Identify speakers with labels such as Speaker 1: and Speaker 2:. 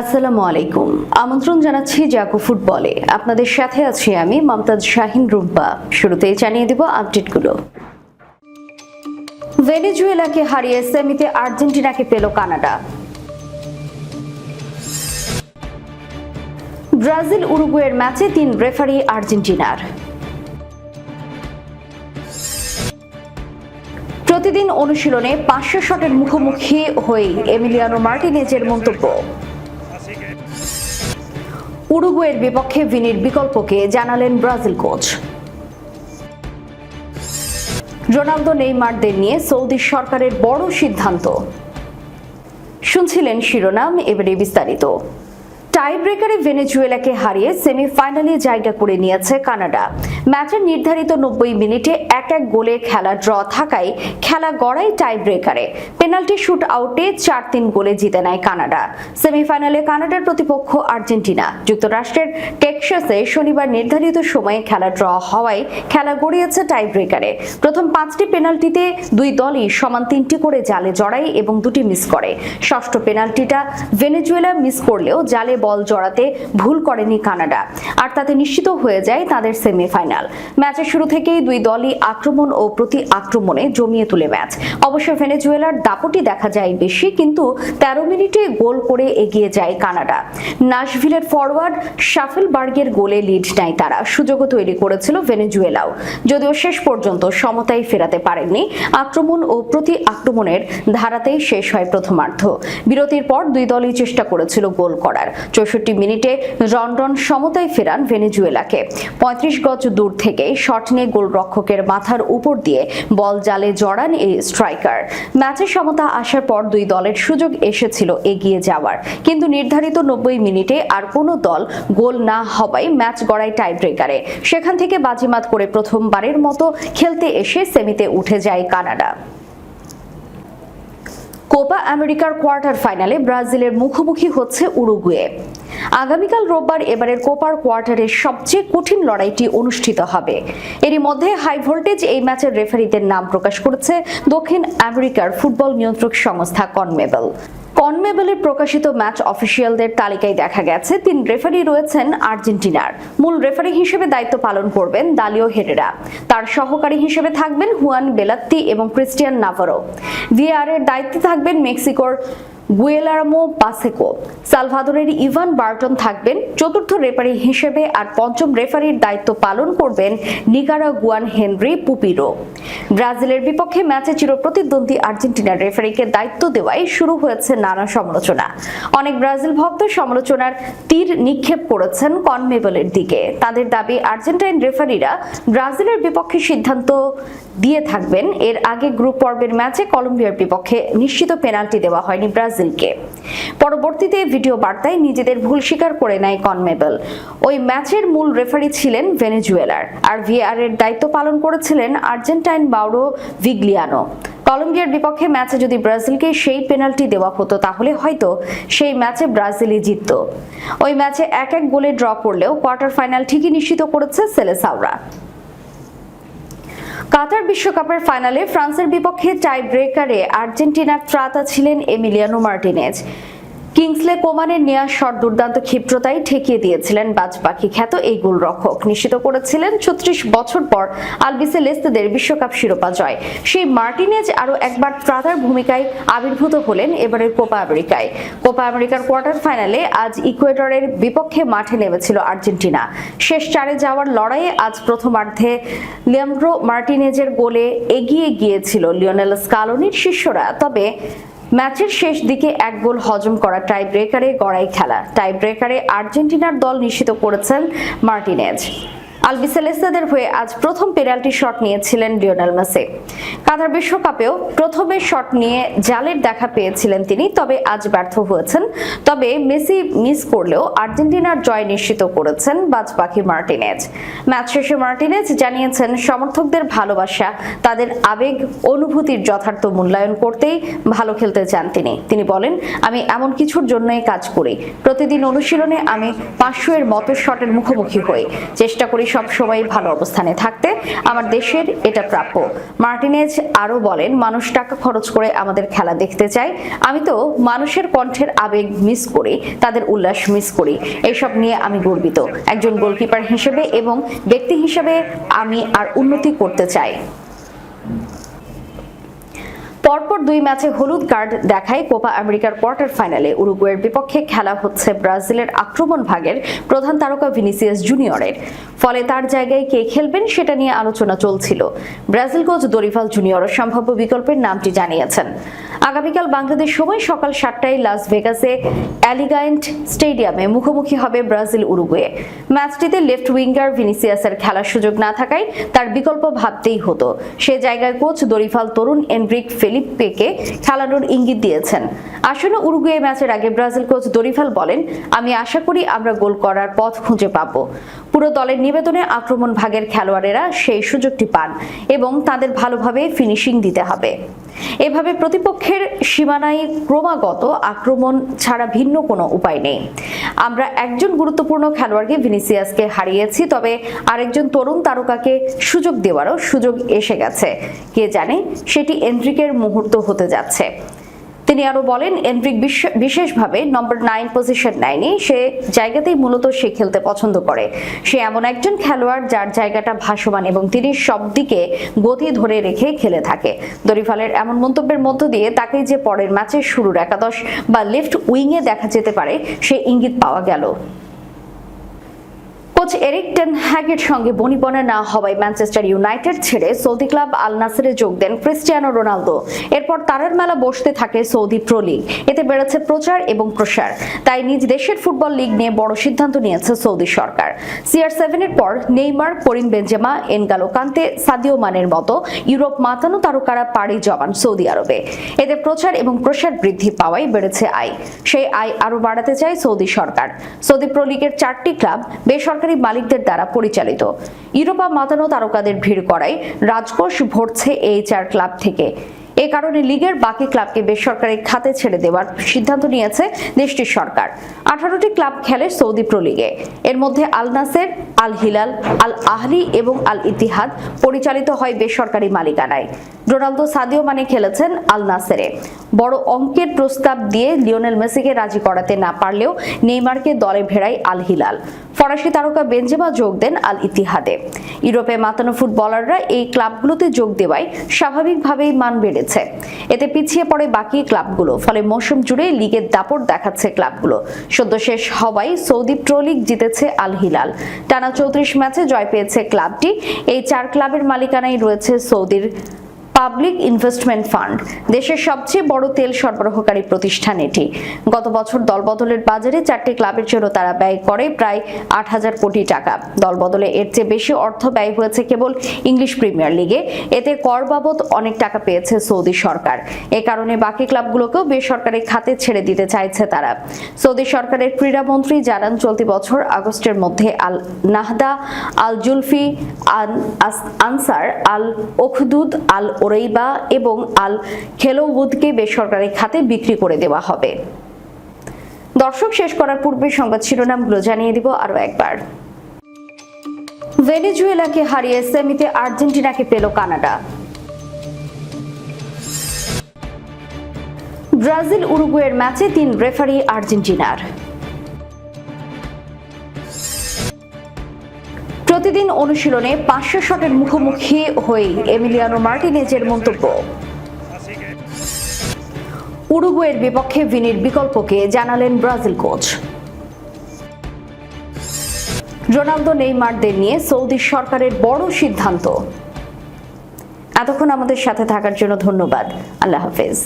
Speaker 1: আসসালামু আলাইকুম। আমন্ত্রণ জানাচ্ছি জাকু ফুটবলে। আপনাদের সাথে আছি আমি মমতাজ শাহিন রুম্পা। শুরুতেই জানিয়ে দেব আপডেটগুলো। ভেনেজুয়েলাকে হারিয়ে সেমিতে আর্জেন্টিনাকে পেল কানাডা। ব্রাজিল উরুগুয়ের ম্যাচে তিন রেফারি আর্জেন্টিনার। প্রতিদিন অনুশীলনে পাঁচশো শটের মুখোমুখি হয়েই এমিলিয়ানো মার্টিনেজের মন্তব্য। উরুগুয়ের বিপক্ষে ভিনির বিকল্পকে জানালেন ব্রাজিল কোচ। রোনালদো, নেইমারদের নিয়ে সৌদি সরকারের বড় সিদ্ধান্ত। শুনছিলেন শিরোনাম, এবারে বিস্তারিত। টাই ব্রেকারে ভেনেজুয়েলাকে হারিয়ে সেমিফাইনালে জায়গা করে নিয়েছে কানাডা। ম্যাচের নির্ধারিত নব্বই মিনিটে এক এক গোলে খেলা ড্র থাকায় খেলা গড়াই টাই ব্রেকারে পেনাল্টি শুট আউটে চার তিন গোলে জিতে নেয় কানাডা। সেমিফাইনালে কানাডার প্রতিপক্ষ আর্জেন্টিনা। যুক্তরাষ্ট্রের টেক্সাসে শনিবার নির্ধারিত সময়ে খেলা ড্র হওয়ায় খেলা গড়িয়েছে টাই ব্রেকারে প্রথম পাঁচটি পেনাল্টিতে দুই দলই সমান তিনটি করে জালে জড়ায় এবং দুটি মিস করে। ষষ্ঠ পেনাল্টিটা ভেনেজুয়েলা মিস করলেও জালে বল জড়াতে ভুল করেনি কানাডা। আর তাতে নিশ্চিত হয়ে যায় তাদের সেমিফাইনাল। ম্যাচের শুরু থেকেই দুই দলই আক্রমণ ও প্রতি আক্রমণে জমিয়ে তুলে ম্যাচ। অবশ্য ভেনেজুয়েলার দাপটি দেখা যায় বেশি, কিন্তু তেরো মিনিটে গোল করে এগিয়ে যায় কানাডা। নাশভিলের ফরওয়ার্ড শাফেলবার্গের গোলে লিড নেয় তারা। সুযোগও তৈরি করেছিল ভেনেজুয়েলাও। যদিও শেষ পর্যন্ত সমতায় ফেরাতে পারেননি, আক্রমণ ও প্রতি আক্রমণের ধারাতেই শেষ হয় প্রথমার্ধ। বিরতির পর দুই দলই চেষ্টা করেছিল গোল করার। চৌষট্টি মিনিটে রন্ডন সমতায় ফেরান ভেনেজুয়েলাকে। পঁয়ত্রিশ গজ দূর থেকে শট নিয়ে গোলরক্ষকের মাথার উপর দিয়ে বল জালে জড়ান এই স্ট্রাইকার। ম্যাচে সমতা আসার পর দুই দলের সুযোগ এসেছিল এগিয়ে যাওয়ার। কিন্তু নির্ধারিত নব্বই মিনিটে আর কোনো দল গোল না হওয়ায় ম্যাচ গড়ায় টাই ব্রেকারে সেখান থেকে বাজিমাত করে প্রথমবারের মতো খেলতে এসে সেমিতে উঠে যায় কানাডা। কোপা আমেরিকার কোয়ার্টার ফাইনালে ব্রাজিলের মুখোমুখি হচ্ছে উরুগুয়ে। আগামীকাল রোববার এবারের কোপার কোয়ার্টারের সবচেয়ে কঠিন লড়াইটি অনুষ্ঠিত হবে। এরই মধ্যে হাই ভোল্টেজ এই ম্যাচের রেফারিদের নাম প্রকাশ করেছে দক্ষিণ আমেরিকার ফুটবল নিয়ন্ত্রক সংস্থা কনমেবল। কনমেবলের প্রকাশিত ম্যাচ অফিসিয়ালদের তালিকায় দেখা গেছে। তিন রেফারি রয়েছেন আর্জেন্টিনার। মূল রেফারি হিসেবে দায়িত্ব পালন করবেন দালিও হেরেরা। তার সহকারী হিসেবে থাকবেন হুয়ান বেলাত্তি এবং ক্রিস্টিয়ান নাভারো। ভিআর এর দায়িত্বে থাকবেন মেক্সিকোর গুয়েলারামো পাসেকো। সালভাদোরের ইভান বার্টন থাকবেন চতুর্থ রেফারি হিসেবে আর পঞ্চম রেফারির দায়িত্ব পালন করবেন নিকারাগুয়ান হেনরি পুপিরো। ব্রাজিলের বিপক্ষে ম্যাচে চিরপ্রতিদ্বন্দ্বী আর্জেন্টিনার রেফারিকে দায়িত্ব দেওয়ায় শুরু হয়েছে নানা সমালোচনা। অনেক ব্রাজিল ভক্ত সমালোচনার তীর নিক্ষেপ করেছেন কনমেবলের দিকে। তাদের দাবি, আর্জেন্টাইন রেফারিরা ব্রাজিলের বিপক্ষে সিদ্ধান্ত দিয়ে থাকবেন। এর আগে গ্রুপ পর্বের ম্যাচে কলম্বিয়ার বিপক্ষে নিশ্চিত পেনাল্টি দেওয়া হয়নি ব্রাজিলকে। পরবর্তীতে ভিডিও বার্তায় নিজেদের ভুল স্বীকার করে নেয় কনমেবল। ওই ম্যাচের মূল রেফারি ছিলেন ভেনেজুয়েলার। আর ভিআর এর দায়িত্ব পালন করেছিলেন আর্জেন্টাইন বাউরো ভিগলিয়ানো। কলম্বিয়ার বিপক্ষে ম্যাচে যদি ব্রাজিলকে সেই পেনাল্টি দেওয়া হতো, তাহলে হয়তো সেই ম্যাচে ব্রাজিলই জিতত। ওই ম্যাচে এক এক গোলে ড্র করলেও কোয়ার্টার ফাইনাল ঠিকই নিশ্চিত করেছে সেলেসাওরা। কাতার বিশ্বকাপের ফাইনালে ফ্রান্সের বিপক্ষে টাই ব্রেকারে আর্জেন্টিনার ত্রাতা ছিলেন এমিলিয়ানো মার্টিনেজ। কিংসলে কোমানের নেয়া শট দুর্দান্ত ক্ষিপ্রতাই ঠেকিয়ে দিয়েছিলেন বাজপাখি খ্যাত এই গোলরক্ষক। নিশ্চিত করেছিলেন ছত্রিশ বছর পর আলবিসে লেস্তেদের বিশ্বকাপ শিরোপা জয়। সেই মার্টিনেজ আরও একবার ত্রাতার ভূমিকায় আবির্ভূত হলেন এবারের কোপা আমেরিকায়। কোপা আমেরিকার কোয়ার্টার ফাইনালে আজ ইকুয়েডরের বিপক্ষে মাঠে নেমেছিল আর্জেন্টিনা। শেষ চারে যাওয়ার লড়াইয়ে আজ প্রথমার্ধে লিয়ামব্রো মার্টিনেজের গোলে এগিয়ে গিয়েছিল লিওনেল স্কালোনির শিষ্যরা। তবে ম্যাচের শেষ দিকে এক গোল হজম করা টাই ব্রেকারে গড়াই খেলা। টাই ব্রেকারে আর্জেন্টিনার দল নিশ্চিত করেছেন মার্টিনেজ। আলবিসেলেস্তাদের হয়ে আজ প্রথম পেনাল্টি শট নিয়েছিলেন লিওনেল মেসি। কাতার বিশ্বকাপেও প্রথমে শট নিয়ে জালের দেখা পেয়েছিলেন তিনি, তবে আজ ব্যর্থ হয়েছেন। তবে মেসি মিস করলেও আর্জেন্টিনার জয় নিশ্চিত করেছেন বাজপাখি মার্টিনেজ। ম্যাচ শেষে মার্টিনেজ জানিয়েছেন, সমর্থকদের ভালোবাসা, তাদের আবেগ, অনুভূতির যথার্থ মূল্যায়ন করতেই ভালো খেলতে চান তিনি। তিনি বলেন, আমি এমন কিছুর জন্যই কাজ করি। প্রতিদিন অনুশীলনে আমি পাঁচশো এর মতো শটের মুখোমুখি হই। চেষ্টা করি সবসময় ভালো অবস্থানে থাকতে আমার দেশের এটা প্রাপ্য। মার্টিনেজ আরও বলেন, মানুষ টাকা খরচ করে আমাদের খেলা দেখতে চায়। আমি তো মানুষের কণ্ঠের আবেগ মিস করি, তাদের উল্লাস মিস করি। এসব নিয়ে আমি গর্বিত। একজন গোলকিপার হিসেবে এবং ব্যক্তি হিসেবে আমি আর উন্নতি করতে চাই। পরপর দুই ম্যাচে হলুদ কার্ড দেখায় কোপা আমেরিকার কোয়ার্টার ফাইনালে। উরুগুয়ের বিপক্ষে খেলা হচ্ছে ব্রাজিলের আক্রমণ ভাগের প্রধান তারকা ভিনিসিয়াস জুনিয়রের। ফলে তার জায়গায় কে খেলবেন সেটা নিয়ে আলোচনা চলছিল। ব্রাজিল কোচ দরিফাল জুনিয়র সম্ভাব্য বিকল্পের নামটি জানিয়েছেন। আগামীকাল বাংলাদেশ সময় সকাল সাতটায় লাস ভেগাসে অ্যালিগাইন্ট স্টেডিয়ামে মুখোমুখি হবে ব্রাজিল উরুগুয়ে। ম্যাচটিতে লেফট উইঙ্গার ভিনিসিয়াসের খেলার সুযোগ না থাকায় তার বিকল্প ভাবতেই হতো। সে জায়গায় কোচ দরিফাল তরুণ এনরিক ফেলিপেকে খেলানোর ইঙ্গিত দিয়েছেন। আসন্ন উরুগুয়ে ম্যাচের আগে ব্রাজিল কোচ দরিফাল বলেন, আমি আশা করি আমরা গোল করার পথ খুঁজে পাব। পুরো দলের নিবেদনে আক্রমণ ভাগের খেলোয়াড়েরা সেই সুযোগটি পান এবং তাদের ভালোভাবে ফিনিশিং দিতে হবে। এভাবে প্রতিপক্ষের সীমানায় ক্রমাগত আক্রমণ ছাড়া ভিন্ন কোনো উপায় নেই। আমরা একজন গুরুত্বপূর্ণ খেলোয়াড়কে ভিনিসিয়াসকে হারিয়েছি, তবে আরেকজন তরুণ তারকাকে সুযোগ দেওয়ারও সুযোগ এসে গেছে। কে জানে, সেটি এন্ড্রিকের মুহূর্ত হতে যাচ্ছে। তিনি আরও বলেন, এন্ড্রিক বিশ- বিশেষভাবে নম্বর নাইন পজিশন নেয়নি। সে জায়গাতেই মূলত সে খেলতে পছন্দ করে। সে এমন একজন খেলোয়াড় যার জায়গাটা ভাসমান এবং তিনি সবদিকে গতি ধরে রেখে খেলে থাকে। দরিফালের এমন মন্তব্যের মধ্য দিয়ে তাকে যে পরের ম্যাচে শুরুর একাদশ বা লেফট উইংয়ে দেখা যেতে পারে, সে ইঙ্গিত পাওয়া গেল। কোচ এরিক টেন হ্যাগের সঙ্গে বনিবনা না হওয়ায় ম্যানচেস্টার ইউনাইটেড ছেড়ে সৌদি ক্লাব আল নাসেরে যোগ দেন ক্রিস্টিয়ানো রোনালদো। এরপর তারার মেলা বসতে থাকে সৌদি প্রো লিগ। এতে বেড়েছে প্রচার এবং প্রসার। তাই নিজ দেশের ফুটবল লিগ নিয়ে বড় সিদ্ধান্ত নিয়েছে সৌদি সরকার। সিআর সেভেনের পর নেইমার, করিম বেঞ্জেমা এনগালো কান্তে, সাদিও মানের মতো ইউরোপ মাতানো তারকারা পাড়ি জমান সৌদি আরবে। এতে প্রচার এবং প্রসার বৃদ্ধি পাওয়ায় বেড়েছে আয়। সেই আয় আরও বাড়াতে চায় সৌদি সরকার। সৌদি প্রো লিগের চারটি ক্লাব বেসরকারি মালিকদের দ্বারা পরিচালিত। ইউরোপা মাতানো তারকাদের ভিড় করায় রাজকোষ ভরছে এই চার ক্লাব থেকে। এ কারণে লিগের বাকি ক্লাবকে বেসরকারি খাতে ছেড়ে দেওয়ার সিদ্ধান্ত নিয়েছে দেশটির সরকার। আঠারোটি ক্লাব খেলে সৌদি প্রো লিগে। এর মধ্যে আল নাসের, আল হিলাল, আল আহলি এবং আল ইতিহাদ পরিচালিত হয় বেসরকারি মালিকানায়। রোনালদো, সাদিও মানে খেলেছেন আল নাসেরে। বড় অঙ্কের প্রস্তাব দিয়ে লিওনেল মেসিকে রাজি করাতে না পারলেও নেইমারকে দলে ভেড়ায় আল হিলাল। ফরাসি তারকা বেঞ্জেমা যোগ দেন আল ইতিহাদে। ইউরোপে মাতানো ফুটবলাররা এই ক্লাবগুলোতে যোগ দেওয়ায় স্বাভাবিকভাবেই মান বেড়েছে। এতে পিছিয়ে পড়ে বাকি ক্লাবগুলো, ফলে মৌসুম জুড়ে লিগের দাপট দেখাচ্ছে ক্লাবগুলো। সদ্য শেষ হওয়ায় সৌদি প্রো লিগ জিতেছে আল হিলাল। টানা চৌত্রিশ ম্যাচে জয় পেয়েছে ক্লাবটি। এই চার ক্লাবের মালিকানায় রয়েছে সৌদির পাবলিক ইনভেস্টমেন্ট ফান্ড, দেশের সবচেয়ে বড় তেল সরবরাহকারী প্রতিষ্ঠান এটি। গত বছর দলবদলের বাজারে চারটি ক্লাবের জন্য তারা ব্যয় করে প্রায় আট হাজার কোটি টাকা। দলবদলে এর চেয়ে বেশি অর্থ ব্যয় হয়েছে কেবল ইংলিশ প্রিমিয়ার লিগে। এতে কর বাবদ অনেক টাকা পেয়েছে সৌদি সরকার। এ কারণে বাকি ক্লাবগুলোকেও বেসরকারি খাতে ছেড়ে দিতে চাইছে তারা। সৌদি সরকারের ক্রীড়ামন্ত্রী জানান, চলতি বছর আগস্টের মধ্যে আল নাহদা, আল জুলফি আনসার, আল ওখদুদ, আল ওরেইবা এবং আল খেলোউদকে বেসরকারি খাতে বিক্রি করে দেওয়া হবে। দর্শক, শেষ করার পূর্বে সংবাদ শিরোনামগুলো জানিয়ে দিব আরও একবার। ভেনেজুয়েলাকে হারিয়ে সেমিতে আর্জেন্টিনাকে পেল কানাডা। ব্রাজিল উরুগুয়ের ম্যাচে তিন রেফারি আর্জেন্টিনার। প্রতিদিন অনুশীলনে পাঁচশো শটের মুখোমুখি হয়েই এমিলিয়ানো মার্টিনেজের মন্তব্য। উরুগুয়ের বিপক্ষে ভিনির বিকল্পকে জানালেন ব্রাজিল কোচ। রোনালদো, নেইমারদের নিয়ে সৌদি সরকারের বড় সিদ্ধান্ত। এতক্ষণ আমাদের সাথে থাকার জন্য ধন্যবাদ। আল্লাহ হাফেজ।